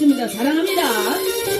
하겠습니다. 사랑합니다.